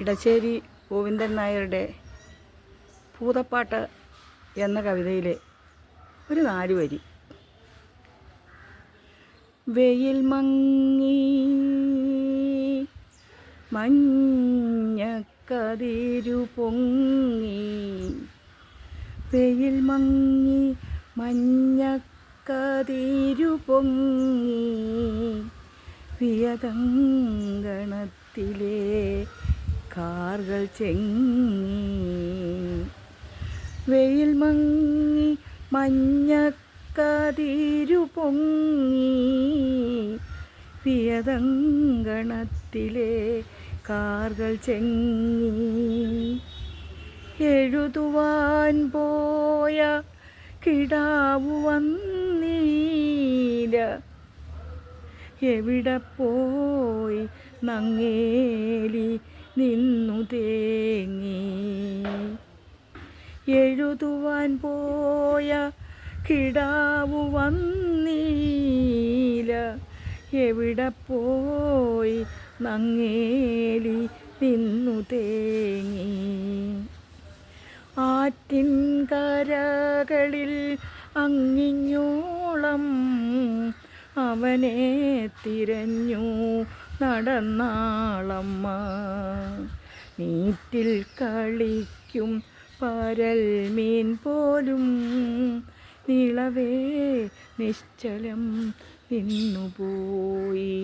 ഇടശ്ശേരി ഗോവിന്ദൻ നായരുടെ ഭൂതപ്പാട്ട് എന്ന കവിതയിലെ ഒരു നാല് വരി. വെയിൽ മങ്ങി മഞ്ഞക്കതിരു പൊങ്ങി വെയിൽ മങ്ങി മഞ്ഞക്കതിരു പൊങ്ങി വിയതങ്കണത്തിലെ കാർകൾ ചെങ്ങി വെയിൽ മങ്ങി മഞ്ഞക്കതിരു പൊങ്ങി വിയതങ്കണത്തിലെ കാർകൾ ചെങ്ങി എഴുതുവാൻ പോയ കിടാവു വന്നീല. എവിടെ പോയി നങ്ങേലി നിന്നു തേങ്ങി. എഴുതുവാൻ പോയ കിടാവു വന്നീല. എവിടെ പോയി നങ്ങേലി നിന്നു തേങ്ങി. ആറ്റിൻ കരകളിൽ അങ്ങിഞ്ഞോളം അവനെ തിരഞ്ഞു നടന്നാളമ്മ. നീറ്റിൽ കളിക്കും പരൽ മീൻ പോലും. നിളവേ നിശ്ചലം നിന്നുപോയി